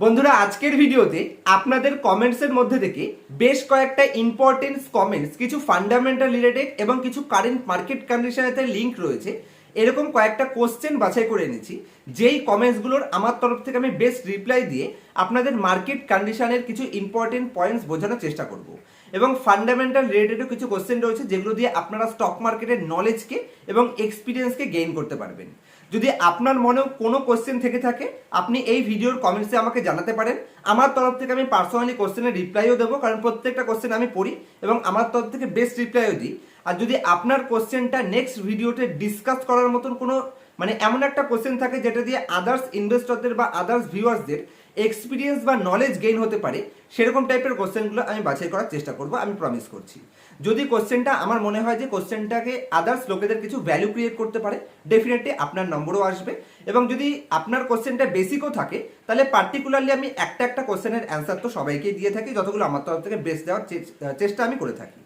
বন্ধুরা, আজকের ভিডিওতে আপনাদের কমেন্টসের মধ্যে থেকে বেশ কয়েকটা ইম্পর্টেন্স কমেন্টস কিছু ফান্ডামেন্টাল রিলেটেড এবং কিছু কারেন্ট মার্কেট কন্ডিশনের লিঙ্ক রয়েছে। এরকম কয়েকটা কোশ্চেন বাছাই করে এনেছি। যেই কমেন্টসগুলোর আমার তরফ থেকে আমি বেস্ট রিপ্লাই দিয়ে আপনাদের মার্কেট কন্ডিশনের কিছু ইম্পর্টেন্ট পয়েন্টস বোঝানোর চেষ্টা করব। এবং ফান্ডামেন্টাল রিলেটেডও কিছু কোশ্চেন রয়েছে, যেগুলো দিয়ে আপনারা স্টক মার্কেটের নলেজকে এবং এক্সপিরিয়েন্সকে গেইন করতে পারবেন। যদি আপনার মনেও কোনো কোশ্চেন থেকে থাকে, আপনি এই ভিডিওর কমেন্টসে আমাকে জানাতে পারেন। আমার তরফ থেকে আমি পার্সোনালি কোশ্চেনের রিপ্লাইও দেবো, কারণ প্রত্যেকটা কোশ্চেন আমি পড়ি এবং আমার তরফ থেকে বেস্ট রিপ্লাইও দিই। আর যদি আপনার কোশ্চেনটা নেক্সট ভিডিওতে ডিসকাস করার মতন কোনো মানে এমন একটা কোশ্চেন থাকে যেটা দিয়ে আদার্স ইনভেস্টরদের বা আদার্স ভিউয়ার্সদের এক্সপিরিয়েন্স বা নলেজ গেইন হতে পারে, সেরকম টাইপের কোশ্চেনগুলো আমি বাছাই করার চেষ্টা করব, আমি প্রমিস করছি। যদি কোশ্চেনটা আমার মনে হয় যে কোশ্চেনটাকে আদার্স লোকেদের কিছু ভ্যালু ক্রিয়েট করতে পারে ডেফিনেটলি আপনার নম্বরও আসবে। এবং যদি আপনার কোশ্চেনটা বেসিকও থাকে, তাহলে পার্টিকুলারলি আমি একটা একটা কোশ্চেনের অ্যান্সার তো সবাইকেই দিয়ে থাকি, যতগুলো আমার তরফ থেকে বেস্ট দেওয়ার চেষ্টা আমি করে থাকি।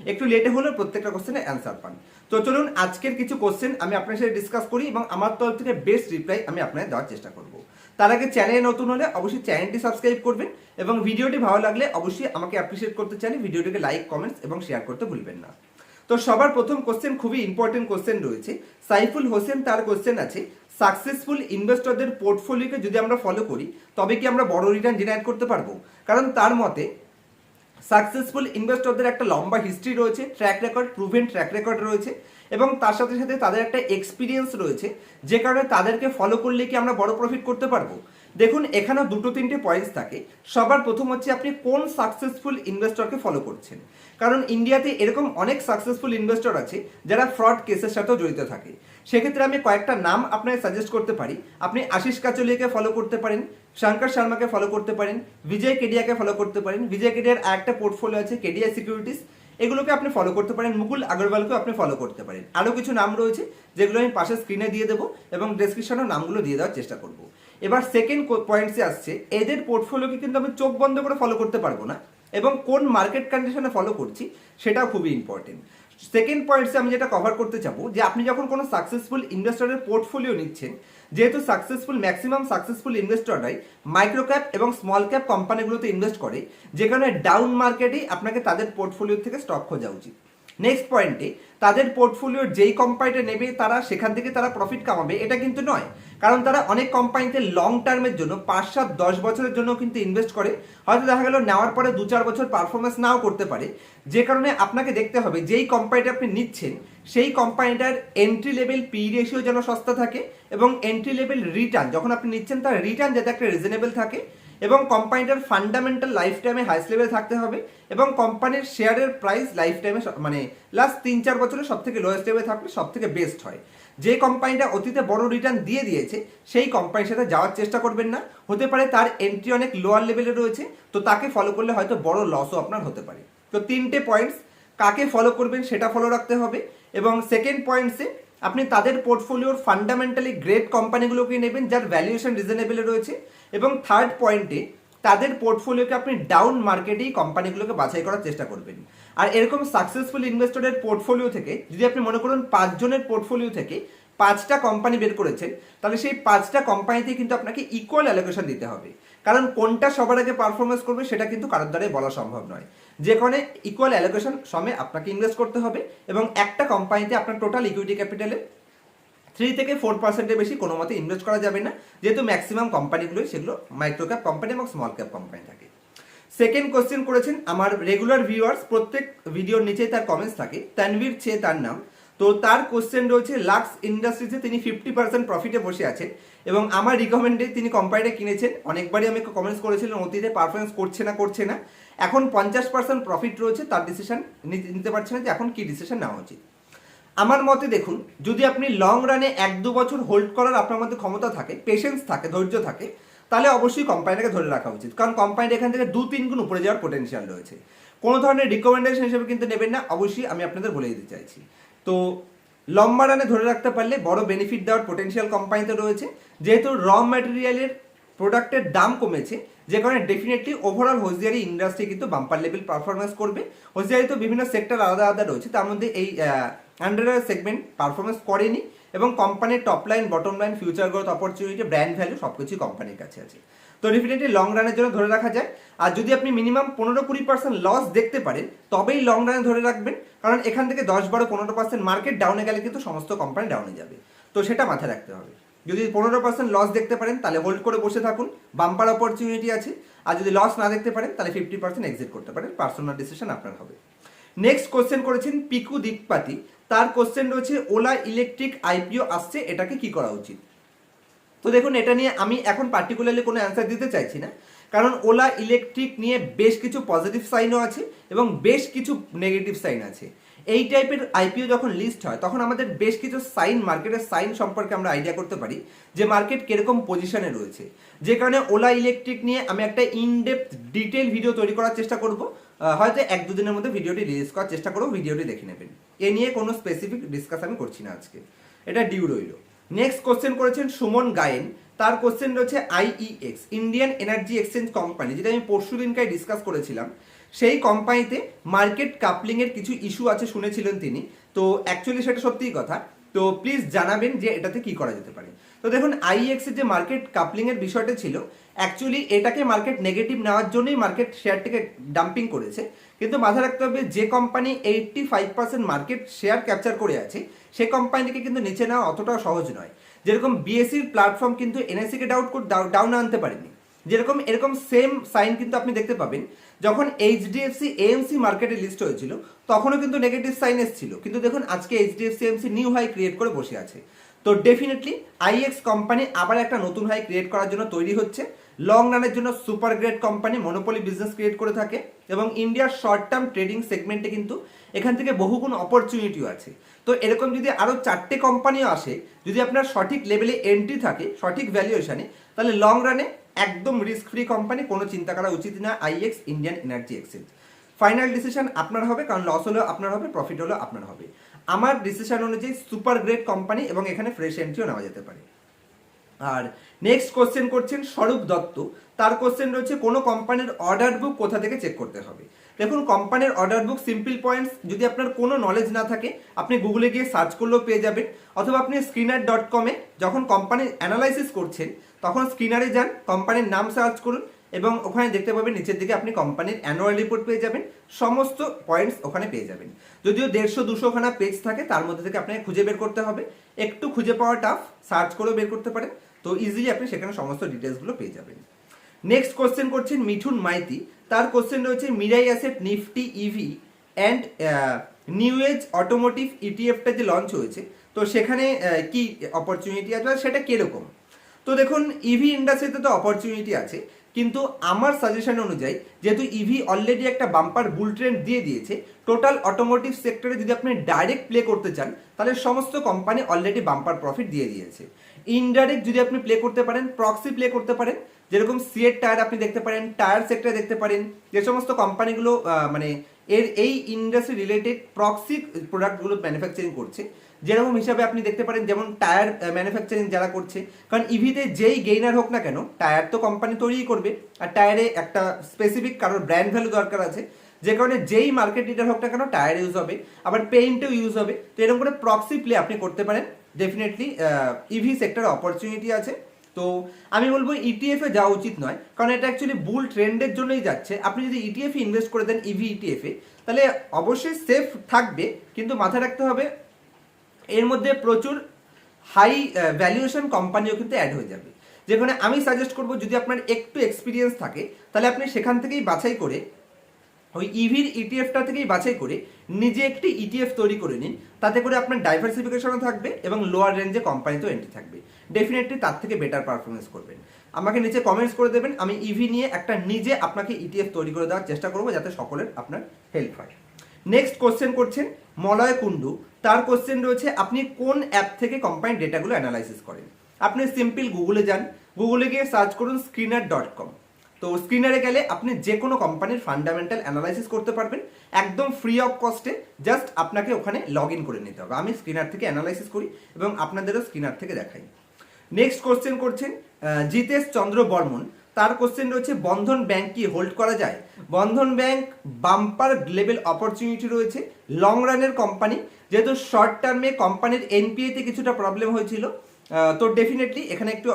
একটু লেটে হলেও প্রত্যেকটা কোশ্চেনের অ্যান্সার পান। তো চলুন আজকের কিছু কোশ্চেন আমি আপনার সাথে ডিসকাস করি এবং আমার তরফ থেকে বেস্ট রিপ্লাই আমি আপনাদের দেওয়ার চেষ্টা করব। তার আগে চ্যানেলে নতুন হলে অবশ্যই চ্যানেলটি সাবস্ক্রাইব করবেন এবং ভিডিওটি ভালো লাগলে অবশ্যই আমাকে অ্যাপ্রিসিয়েট করতে চান ভিডিওটিকে লাইক কমেন্টস এবং শেয়ার করতে ভুলবেন না। তো সবার প্রথম কোশ্চেন খুবই ইম্পর্টেন্ট কোশ্চেন রয়েছে। সাইফুল হোসেন তার কোশ্চেন আছে সাকসেসফুল ইনভেস্টরদের পোর্টফোলিওকে যদি আমরা ফলো করি, তবে কি আমরা বড় রিটার্ন জেনারেট করতে পারব? কারণ তার মতে সাকসেসফুল ইনভেস্টরদের একটা লম্বা হিস্ট্রি রয়েছে track record proven track record রয়েছে। এবং তার সাথে সাথে তাদের একটা এক্সপিরিয়েন্স রয়েছে, যে কারণে তাদেরকে ফলো করলে কি আমরা বড় প্রফিট করতে পারব? দেখুন এখানেও দুটো তিনটে পয়েন্টস থাকে। সবার প্রথম হচ্ছে আপনি কোন সাকসেসফুল ইনভেস্টরকে ফলো করছেন? কারণ ইন্ডিয়াতে এরকম অনেক সাকসেসফুল ইনভেস্টর আছে, যারা ফ্রড কেসের সাথেও জড়িত থাকে। সেক্ষেত্রে আমি কয়েকটা নাম আপনাকে সাজেস্ট করতে পারি। আপনি আশিস কাচলিয়াকে ফলো করতে পারেন, শঙ্কর শর্মাকে ফলো করতে পারেন, বিজয় কেডিয়াকে ফলো করতে পারেন। বিজয় কেডিয়ার একটা পোর্টফোলিও আছে, কেডিয়া সিকিউরিটিস এগুলোকে আপনি ফলো করতে পারেন। মুকুল আগরওয়ালকেও আপনি ফলো করতে পারেন। আরও কিছু নাম রয়েছে, যেগুলো আমি পাশে স্ক্রিনে দিয়ে দেবো এবং ডেসক্রিপশনেও নামগুলো দিয়ে দেওয়ার চেষ্টা করব। এবার সেকেন্ড পয়েন্টসে আসছে, এদের পোর্টফোলিওকে কিন্তু আমি চোখ বন্ধ করে ফলো করতে পারব না। এবং কোন মার্কেট কন্ডিশনে ফলো করছি, সেটাও খুবই ইম্পর্টেন্ট সেকেন্ড পয়েন্টসে আমি যেটা কভার করতে চাবো, যে আপনি যখন কোনো সাকসেসফুল ইনভেস্টরের পোর্টফোলিও নিচ্ছেন, যেহেতু সাকসেসফুল ম্যাক্সিমাম সাকসেসফুল ইনভেস্টররাই মাইক্রো ক্যাপ এবং স্মল ক্যাপ কোম্পানিগুলোতে ইনভেস্ট করে যেখানে ডাউন মার্কেটেই আপনাকে তাদের পোর্টফোলিও থেকে স্টক খোঁজা উচিত। নেক্সট পয়েন্টে তাদের পোর্টফোলিওর যেই কোম্পানিটা নেবে, তারা সেখান থেকে তারা প্রফিট কামাবে, এটা কিন্তু নয়। কারণ তারা অনেক কোম্পানিতে লং টার্মের জন্য পাঁচ, সাত, দশ বছরের জন্য কিন্তু ইনভেস্ট করে। হয়তো দেখা গেল নেওয়ার পরে দু, চার বছর পারফরমেন্স নাও করতে পারে। যে কারণে আপনাকে দেখতে হবে, যেই কোম্পানিটা আপনি নিচ্ছেন, সেই কোম্পানিটার এন্ট্রি লেভেল পি রেশিও যেন সস্তা থাকে এবং এন্ট্রি লেভেল রিটার্ন যখন আপনি নিচ্ছেন তার রিটার্ন যাতে একটা রিজনেবল থাকে এবং কোম্পানিটার ফান্ডামেন্টাল লাইফ টাইমে হাইস্ট লেভেলে থাকতে হবে এবং কোম্পানির শেয়ারের প্রাইস লাইফ টাইমে মানে লাস্ট তিন, চার বছরে সব থেকে লোয়েস্ট লেভেলে থাকলে সব থেকে বেস্ট হয়। যে কোম্পানিটা অতীতে বড় রিটার্ন দিয়ে দিয়েছে, সেই কোম্পানির সাথে যাওয়ার চেষ্টা করবেন না। হতে পারে তার এন্ট্রি অনেক লোয়ার লেভেলে রয়েছে, তো তাকে ফলো করলে হয়তো বড় লসও আপনার হতে পারে। তো তিনটে পয়েন্টস কাকে ফলো করবেন সেটা ফলো রাখতে হবে। এবং সেকেন্ড পয়েন্টসে আপনি তাদের পোর্টফোলিওর ফান্ডামেন্টালি গ্রেট কোম্পানিগুলোকে নেবেন, যার ভ্যালুয়েশন রিজনেবলে রয়েছে। এবং থার্ড পয়েন্টে তাদের পোর্টফোলিওকে আপনি ডাউন মার্কেটেই কোম্পানিগুলোকে বাছাই করার চেষ্টা করবেন। আর এরকম সাকসেসফুল ইনভেস্টরের পোর্টফোলিও থেকে, যদি আপনি মনে করুন পাঁচজনের পোর্টফোলিও থেকে পাঁচটা কোম্পানি বের করেছেন, তাহলে সেই পাঁচটা কোম্পানিতে কিন্তু আপনাকে ইকুয়াল অ্যালোকেশন দিতে হবে। কারণ কোনটা সবার আগে পারফরমেন্স করবে, সেটা কিন্তু কারোর দ্বারাই বলা সম্ভব নয়। যেখানে ইকুয়াল অ্যালোকেশন সমে আপনাকে ইনভেস্ট করতে হবে এবং একটা কোম্পানিতে আপনার টোটাল ইকুইটি ক্যাপিটালে থ্রি থেকে ফোর পার্সেন্টের বেশি কোনো মতে ইনভেস্ট করা যাবে না। যেহেতু ম্যাক্সিমাম কোম্পানিগুলোই সেগুলো মাইক্রো ক্যাপ কোম্পানি এবং স্মল ক্যাপ কোম্পানি থাকে। সেকেন্ড কোশ্চেন করেছেন আমার রেগুলার ভিউয়ার্স প্রত্যেক ভিডিওর নিচেই তার কমেন্টস থাকে। তানভীর ছে তার নাম। তো তার কোশ্চেন রয়েছে লাক্স ইন্ডাস্ট্রিজে তিনি ফিফটি পার্সেন্ট প্রফিটে বসে আছেন এবং আমার রিকমেন্ডে তিনি কোম্পানিটা কিনেছেন। অনেকবারই আমি কমেন্টস করেছিলাম, অতীতে পারফরমেন্স করছে না করছে না। এখন পঞ্চাশ পার্সেন্ট প্রফিট রয়েছে, তার ডিসিশন নিতে পারছে না যে এখন কি ডিসিশন নেওয়া উচিত। আমার মতে দেখুন, যদি আপনি লং রানে এক দু বছর হোল্ড করার আপনার মধ্যে ক্ষমতা থাকে পেশেন্স থাকে, ধৈর্য থাকে, তাহলে অবশ্যই কোম্পানিটাকে ধরে রাখা উচিত। কারণ কোম্পানিটা এখান থেকে দু তিন গুণ উপরে যাওয়ার পোটেনশিয়াল রয়েছে। কোনো ধরনের রিকমেন্ডেশন হিসেবে কিন্তু নেবেন না, অবশ্যই আমি আপনাদের বলে দিতে চাইছি। তো, লম্বা রানে ধরে রাখতে পারলে বড় বেনিফিট দেওয়ার পোটেনশিয়াল কোম্পানিতে রয়েছে। যেহেতু র ম্যাটেরিয়ালের প্রোডাক্টের দাম কমেছে, যে কারণে ডেফিনেটলি ওভারঅল হোজিয়ারি ইন্ডাস্ট্রি কিন্তু বাম্পার লেভেল পারফরমেন্স করবে। হোজিয়ারি তো বিভিন্ন সেক্টর আলাদা আলাদা রয়েছে, তার মধ্যে এই আন্ডার সেগমেন্ট পারফরমেন্স করেনি এবং কোম্পানির top line bottom line future growth opportunity brand value সবকিছুই কোম্পানির কাছে আছে। তো ডেফিনেটলি লং রানের জন্য ধরে রাখা যায়। আর যদি আপনি মিনিমাম পনেরো কুড়ি পার্সেন্ট লস দেখতে পারেন, তবেই লং রানে ধরে রাখবেন। কারণ এখান থেকে দশ বারো পনেরো পার্সেন্ট মার্কেট ডাউনে গেলে কিন্তু সমস্ত কোম্পানি ডাউনে যাবে। তো সেটা মাথায় রাখতে হবে। যদি পনেরো পার্সেন্ট লস দেখতে পারেন, তাহলে হোল্ড করে বসে থাকুন। বাম্পার অপরচুনিটি আছে। আর যদি লস না দেখতে পারেন, তাহলে ফিফটি পার্সেন্ট এক্সিট করতে পারেন। পার্সোনাল ডিসিশন আপনার হবে। নেক্সট কোশ্চেন করেছেন পিকু দিকপাতি। তার কোশ্চেন রয়েছে, ওলা ইলেকট্রিক আইপিও আসছে, এটাকে কি করা উচিত? তো দেখুন, এটা নিয়ে আমি এখন পার্টিকুলারলি কোনো অ্যান্সার দিতে চাইছি না। কারণ ওলা ইলেকট্রিক নিয়ে বেশ কিছু পজিটিভ সাইনও আছে এবং বেশ কিছু নেগেটিভ সাইন আছে। এই টাইপের আইপিও যখন লিস্ট হয়, তখন আমাদের বেশ কিছু সাইন মার্কেটের সাইন সম্পর্কে আমরা আইডিয়া করতে পারি যে মার্কেট কীরকম পজিশনে রয়েছে। যে কারণে ওলা ইলেকট্রিক নিয়ে আমি একটা ইনডেপথ ডিটেল ভিডিও তৈরি করার চেষ্টা করব। হয়তো এক দুদিনের মধ্যে ভিডিওটি রিলিজ করার চেষ্টা করব ভিডিওটি দেখে নেবেন। এ নিয়ে কোনো স্পেসিফিক ডিসকাস আমি করছি না আজকে। এটা ডিউ রইল। নেক্সট কোশ্চেন করেছেন সুমন গায়েন। তার কোশ্চেন রয়েছে IEX Indian Energy Exchange company যেটা আমি পরশু দিনকাই ডিসকাস করেছিলাম। সেই কোম্পানিতে মার্কেট কাপলিং এর কিছু ইস্যু আছে শুনেছিলেন তিনি। তো অ্যাকচুয়ালি সেটা সত্যিই কথা। তো প্লিজ জানাবেন যে এটাতে কি করা যেতে পারে। তো দেখুন আইএক্স এর যে মার্কেট কাপলিং এর বিষয়টা ছিল অ্যাকচুয়ালি এটাকে মার্কেট নেগেটিভ নেওয়ার জন্যই মার্কেট শেয়ারটিকে ডাম্পিং করেছে। কিন্তু মাথায় রাখতে হবে, যে company eighty five percent market share capture করে আছে, সে কোম্পানিকে কিন্তু নিচে নেওয়া অতটাও সহজ নয়। যেরকম বিএসসির প্ল্যাটফর্ম কিন্তু এনএসসিকে ডাউট ডাউন আনতে পারেনি। যেরকম, এরকম সেম সাইন কিন্তু আপনি দেখতে পাবেন, যখন এইচডিএফসি এএমসি মার্কেটে লিস্ট হয়েছিল, তখনও কিন্তু নেগেটিভ সাইন এসেছিল। কিন্তু দেখুন, আজকে HDFC AMC new high create করে বসে আছে। তো ডেফিনেটলি আইএক্স কোম্পানি আবার একটা নতুন হাই ক্রিয়েট করার জন্য তৈরি হচ্ছে। লং রানের জন্য super great company monopoly business create করে থাকে এবং ইন্ডিয়ার শর্ট টার্ম ট্রেডিং সেগমেন্টে কিন্তু এখান থেকে বহুগুণ অপরচুনিটিও আছে। তো এরকম যদি আরও চারটে কোম্পানিও আসে, যদি আপনার সঠিক লেভেলে এন্ট্রি থাকে, সঠিক ভ্যালুয়েশনে তাহলে লং রানে একদম রিস্ক ফ্রি কোম্পানি কোনো চিন্তা করা উচিত না IEX Indian Energy Exchange final decision আপনার হবে, কারণ লস হলেও আপনার হবে প্রফিট হলেও আপনার হবে। আমার ডিসিশন অনুযায়ী সুপার গ্রেট কোম্পানি এবং এখানে ফ্রেশ এন্ট্রিও নেওয়া যেতে পারে। আর নেক্সট কোশ্চেন করছেন স্বরূপ দত্ত। তার কোশ্চেন রয়েছে, কোনো কোম্পানির অর্ডার বুক কোথা থেকে চেক করতে হবে? দেখুন কোম্পানির অর্ডার বুক সিম্পল পয়েন্টস যদি আপনার কোনো নলেজ না থাকে, আপনি গুগলে গিয়ে সার্চ করলেও পেয়ে যাবেন। অথবা আপনি স্ক্রিনার ডট কমে যখন কোম্পানির অ্যানালাইসিস করছেন, তখন স্ক্রিনারে যান কোম্পানির নাম সার্চ করুন এবং ওখানে দেখতে পাবেন নিচের দিকে আপনি কোম্পানির অ্যানুয়াল রিপোর্ট পেয়ে যাবেন, সমস্ত পয়েন্টস ওখানে পেয়ে যাবেন। যদিও দেড়শো দুশো খানা পেজ থাকে, তার মধ্যে থেকে আপনাকে খুঁজে বের করতে হবে। একটু খুঁজে পাওয়া টাফ সার্চ করেও বের করতে পারেন। তো ইজিলি আপনি সেখানে সমস্ত ডিটেলসগুলো পেয়ে যাবেন। নেক্সট কোশ্চেন করছেন মিঠুন মাইতি। তার কোশ্চেন রয়েছে, Mirae Asset Nifty EV and new age automotive ইটিএফটা যে লঞ্চ হয়েছে, তো সেখানে কি অপরচুনিটি আছে সেটা কীরকম? তো দেখুন ইভি ইন্ডাস্ট্রিতে তো অপরচুনিটি আছে। কিন্তু আমার সাজেশন অনুযায়ী, যেহেতু ইভি অলরেডি একটা বাম্পার বুল ট্রেন্ড দিয়ে দিয়েছে টোটাল অটোমোটিভ সেক্টরে যদি আপনি ডাইরেক্ট প্লে করতে চান, তাহলে সমস্ত কোম্পানি অলরেডি বাম্পার প্রফিট দিয়ে দিয়েছে। ইনডাইরেক্ট যদি আপনি প্লে করতে পারেন প্রক্সি প্লে করতে পারেন, যেরকম সিএর টায়ার আপনি দেখতে পারেন টায়ার সেক্টরে দেখতে পারেন, যে সমস্ত কোম্পানিগুলো মানে এর এই ইন্ডাস্ট্রি রিলেটেড প্রক্সি প্রোডাক্টগুলো ম্যানুফ্যাকচারিং করছে যেরকম হিসাবে আপনি দেখতে পারেন, যেমন টায়ার ম্যানুফ্যাকচারিং যারা করছে, কারণ ইভিতে যেই গেইনার হোক না কেন, টায়ার তো কোম্পানি তৈরিই করবে। আর টায়ারে একটা স্পেসিফিক কারোর ব্র্যান্ড ভ্যালু দরকার আছে। যে কারণে যেই মার্কেট লিডার হোক না কেন, টায়ার ইউজ হবে, আবার পেইন্টও ইউজ হবে। তো এরকম করে প্রক্সি প্লে আপনি করতে পারেন। ডেফিনেটলি ইভি সেক্টরে অপরচুনিটি আছে। তো আমি বলব ইটিএফ এ যাওয়া উচিত নয়, কারণ এটা অ্যাকচুয়ালি বুল ট্রেন্ডের জন্যই যাচ্ছে। আপনি যদি ইটিএফ ইনভেস্ট করে দেন ইভি ইটিএফ এ, তাহলে অবশ্যই সেফ থাকবে, কিন্তু মাথায় রাখতে হবে এর মধ্যে প্রচুর হাই ভ্যালুয়েশন কোম্পানিও কিন্তু অ্যাড হয়ে যাবে। যেখানে আমি সাজেস্ট করব, যদি আপনার একটু এক্সপিরিয়েন্স থাকে, তাহলে আপনি সেখান থেকেই বাছাই করে, ওই E ইভির ইটিএফটা থেকেই বাছাই করে, নিজে একটি ইটিএফ তৈরি করে নিন। তাতে করে আপনার ডাইভার্সিফিকেশনও থাকবে এবং লোয়ার রেঞ্জে কোম্পানিতেও এন্ট্রি থাকবে। ডেফিনেটলি তার থেকে বেটার পারফরমেন্স করবেন। আমাকে নিচে কমেন্টস করে দেবেন, আমি ইভি নিয়ে একটা নিজে আপনাকে ইটিএফ তৈরি করে দেওয়ার চেষ্টা করব, যাতে সকলের আপনার হেল্প হয়। নেক্সট কোশ্চেন করছেন মলয় কুণ্ডু তার কোশ্চেন রয়েছে, আপনি কোন অ্যাপ থেকে কোম্পানির ডেটাগুলো অ্যানালাইসিস করেন? আপনি সিম্পল গুগলে যান গুগলে গিয়ে সার্চ করুন স্ক্রিনার ডট কম তো স্ক্রিনারে গেলে আপনি যে কোনো কোম্পানির ফান্ডামেন্টাল অ্যানালাইসিস করতে পারবেন, একদম ফ্রি অফ কস্টে জাস্ট আপনাকে ওখানে লগ ইন করে নিতে হবে। আমি স্ক্রিনার থেকে অ্যানালাইসিস করি এবং আপনাদেরও স্ক্রিনার থেকে দেখাই। নেক্সট কোশ্চেন করছেন জিতেশ চন্দ্র বর্মন। তার কোশ্চেন রয়েছে, বন্ধন ব্যাংক কি হোল্ড করা যায়? Bandhan bank bumper level opportunity রয়েছে লং রানের কোম্পানি যেহেতু শর্ট টার্মে কোম্পানির এনপিএতে কিছুটা প্রবলেম হয়েছিল তো ডেফিনেটলি এখানে একটু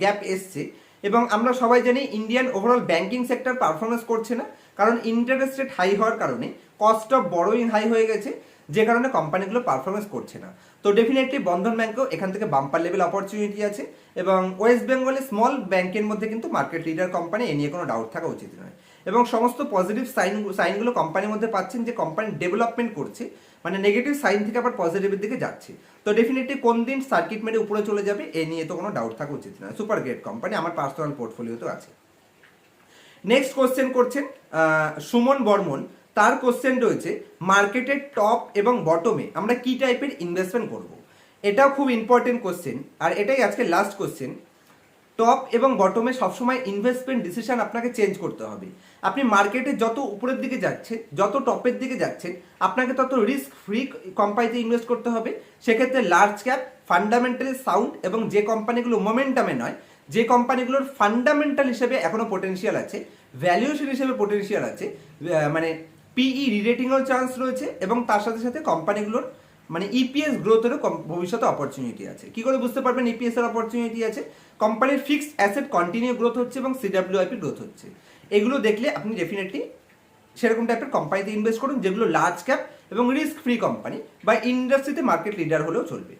গ্যাপ এসছে। এবং আমরা সবাই জানি Indian overall banking sector performance করছে না, কারণ ইন্টারেস্ট রেট হাই হওয়ার কারণে কস্ট অফ বড়োইং হাই হয়ে গেছে। যে কারণে কোম্পানিগুলো পারফরমেন্স করছে না। তো ডেফিনেটলি বন্ধন ব্যাংকেও এখান থেকে বাম্পার লেভেল অপরচুনিটি আছে এবং ওয়েস্ট বেঙ্গলে স্মল ব্যাংকের মধ্যে কিন্তু মার্কেট লিডার কোম্পানি এ নিয়ে কোনো ডাউট থাকা উচিত নয়। এবং সমস্ত পজিটিভ সাইন সাইনগুলো কোম্পানির মধ্যে পাচ্ছেন যে কোম্পানি ডেভেলপমেন্ট করছে মানে নেগেটিভ সাইন থেকে আবার পজিটিভের দিকে যাচ্ছে। তো ডেফিনেটলি কোন দিন সার্কিট মেরে উপরে চলে যাবে, এ নিয়ে তো কোনো ডাউট থাকা উচিত নয়। সুপার গ্রেট কোম্পানি আমার পার্সোনাল পোর্টফোলিও তো আছে। নেক্সট কোশ্চেন করছেন সুমন বর্মন। তার কোশ্চেন রয়েছে মার্কেটের টপ এবং বটমে আমরা কি টাইপের ইনভেস্টমেন্ট করব? এটাও খুব ইম্পর্টেন্ট কোশ্চেন আর এটাই আজকে লাস্ট কোশ্চেন টপ এবং বটমে সবসময় ইনভেস্টমেন্ট ডিসিশন আপনাকে চেঞ্জ করতে হবে। আপনি মার্কেটে যত উপরের দিকে যাচ্ছেন যত টপের দিকে যাচ্ছেন, আপনাকে তত রিস্ক ফ্রি কোম্পানিতে ইনভেস্ট করতে হবে। সেক্ষেত্রে লার্জ ক্যাপ ফান্ডামেন্টালি সাউন্ড এবং যে কোম্পানিগুলো মোমেন্টামে নয়, যে কোম্পানিগুলোর ফান্ডামেন্টাল হিসেবে এখনও পোটেনশিয়াল আছে ভ্যালুয়েশন হিসেবে পোটেনশিয়াল আছে মানে পিই রিরেটিংয়ের চান্স রয়েছে এবং তার সাথে সাথে কোম্পানিগুলোর মানে ইপিএস গ্রোথেরও কম- ভবিষ্যতে অপরচুনিটি আছে। কি করে বুঝতে পারবেন ইপিএস এর অপরচুনিটি আছে? কোম্পানির ফিক্সড অ্যাসেট কন্টিনিউ গ্রোথ হচ্ছে এবং সিডাব্লিউআইপি গ্রোথ হচ্ছে। এগুলো দেখলে আপনি ডেফিনেটলি সেরকম টাইপের কোম্পানিতে ইনভেস্ট করুন, যেগুলো লার্জ ক্যাপ এবং রিস্ক ফ্রি কোম্পানি বা ইন্ডাস্ট্রিতে মার্কেট লিডার হলেও চলবে।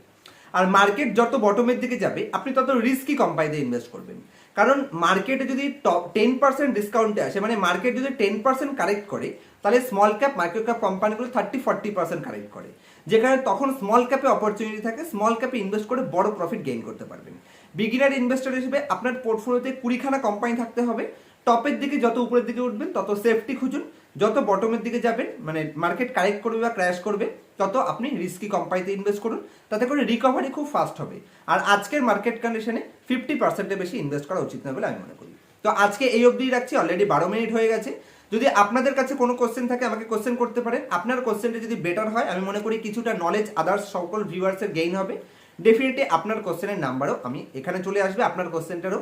আর মার্কেট যত বটমের দিকে যাবে, আপনি তত রিস্কি কোম্পানিতে ইনভেস্ট করবেন। কারণ মার্কেটে যদি টপ টেন পার্সেন্ট ডিসকাউন্টে আসে মানে মার্কেট যদি টেন পার্সেন্ট কারেক্ট করে, তাহলে স্মল ক্যাপ মাইক্রো ক্যাপ কোম্পানিগুলো থার্টি ফর্টি পার্সেন্ট কারেক্ট করে। যেখানে তখন স্মল ক্যাপে অপরচুনিটি থাকে স্মল ক্যাপে ইনভেস্ট করে বড় প্রফিট গেইন করতে পারবেন। বিগিনার ইনভেস্টর হিসেবে আপনার পোর্টফোলিওতে কুড়িখানা কোম্পানি থাকতে হবে। টপের দিকে যত উপরের দিকে উঠবেন, তত সেফটি খুঁজুন। যত বটমের দিকে যাবেন মানে মার্কেট কারেক্ট করবে বা ক্র্যাশ করবে, তত আপনি রিস্কি কোম্পানিতে ইনভেস্ট করুন। তাতে করে রিকভারি খুব ফাস্ট হবে। আর আজকের মার্কেট কন্ডিশনে ফিফটি পার্সেন্টের বেশি ইনভেস্ট করা উচিত নয় বলে আমি মনে করি। তো আজকে এই অবধি রাখছি অলরেডি বারো মিনিট হয়ে গেছে। যদি আপনাদের কাছে কোনো কোশ্চেন থাকে, আমাকে কোশ্চেন করতে পারেন। আপনার কোশ্চেনটা যদি বেটার হয়, আমি মনে করি কিছুটা নলেজ আদার্স সকল ভিউয়ার্সের গেইন হবে। ডেফিনেটলি আপনার কোশ্চেনের নাম্বারও আমি এখানে চলে আসবে। আপনার কোশ্চেনটারও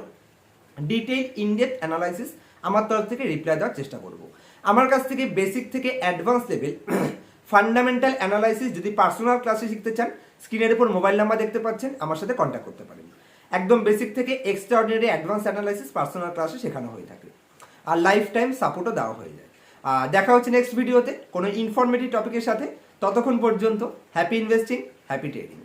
ডিটেইল ইনডেপথ অ্যানালাইসিস আমার তরফ থেকে রিপ্লাই দেওয়ার চেষ্টা করব। আমার কাছ থেকে বেসিক থেকে অ্যাডভান্স লেভেল ফান্ডামেন্টাল অ্যানালাইসিস যদি পার্সোনাল ক্লাসে শিখতে চান স্ক্রিনের উপর মোবাইল নাম্বার দেখতে পাচ্ছেন, আমার সাথে কন্ট্যাক্ট করতে পারেন। একদম বেসিক থেকে extraordinary advance analysis personal ক্লাসে শেখানো হয়ে থাকে। আর লাইফ টাইম সাপোর্টও দেওয়া হয়ে যায়। আর দেখা হচ্ছে নেক্সট ভিডিওতে কোনো ইনফরমেটিভ টপিকের সাথে। ততক্ষণ পর্যন্ত হ্যাপি ইনভেস্টিং হ্যাপি ট্রেডিং